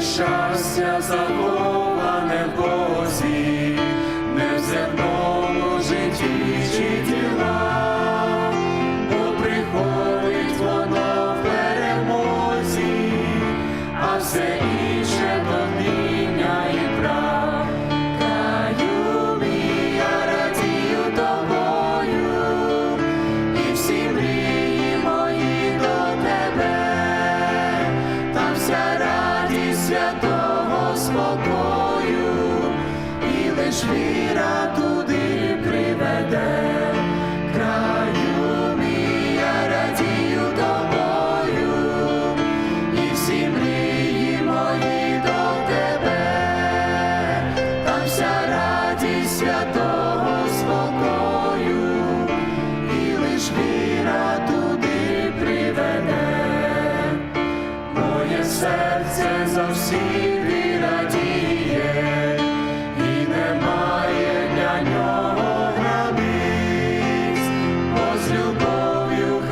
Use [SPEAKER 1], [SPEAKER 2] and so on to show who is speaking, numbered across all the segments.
[SPEAKER 1] щастя заховане в Бозі, святого спокою, і лиш віра туди приведе. Краю радію тобою, і всі мої до тебе, там вся радість святого спокою, і лиш віра туди приведе, моє серце всі радіє, і немає для нього границь, бо з любов'ю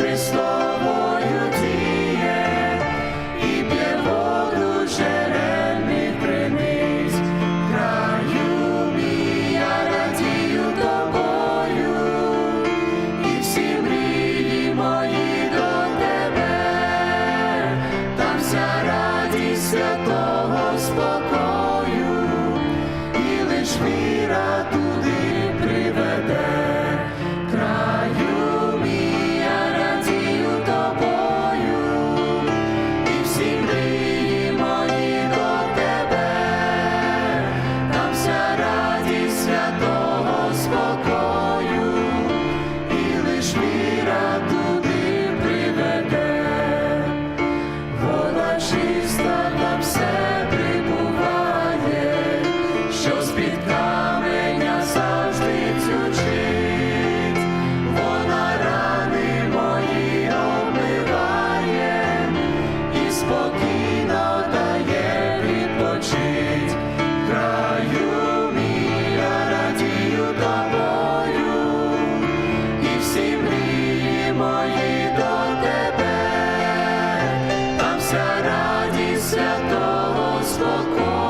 [SPEAKER 1] спокійно дає відпочить, краю мій, радію тобою, і всі мої до тебе, там вся радість святого спокою.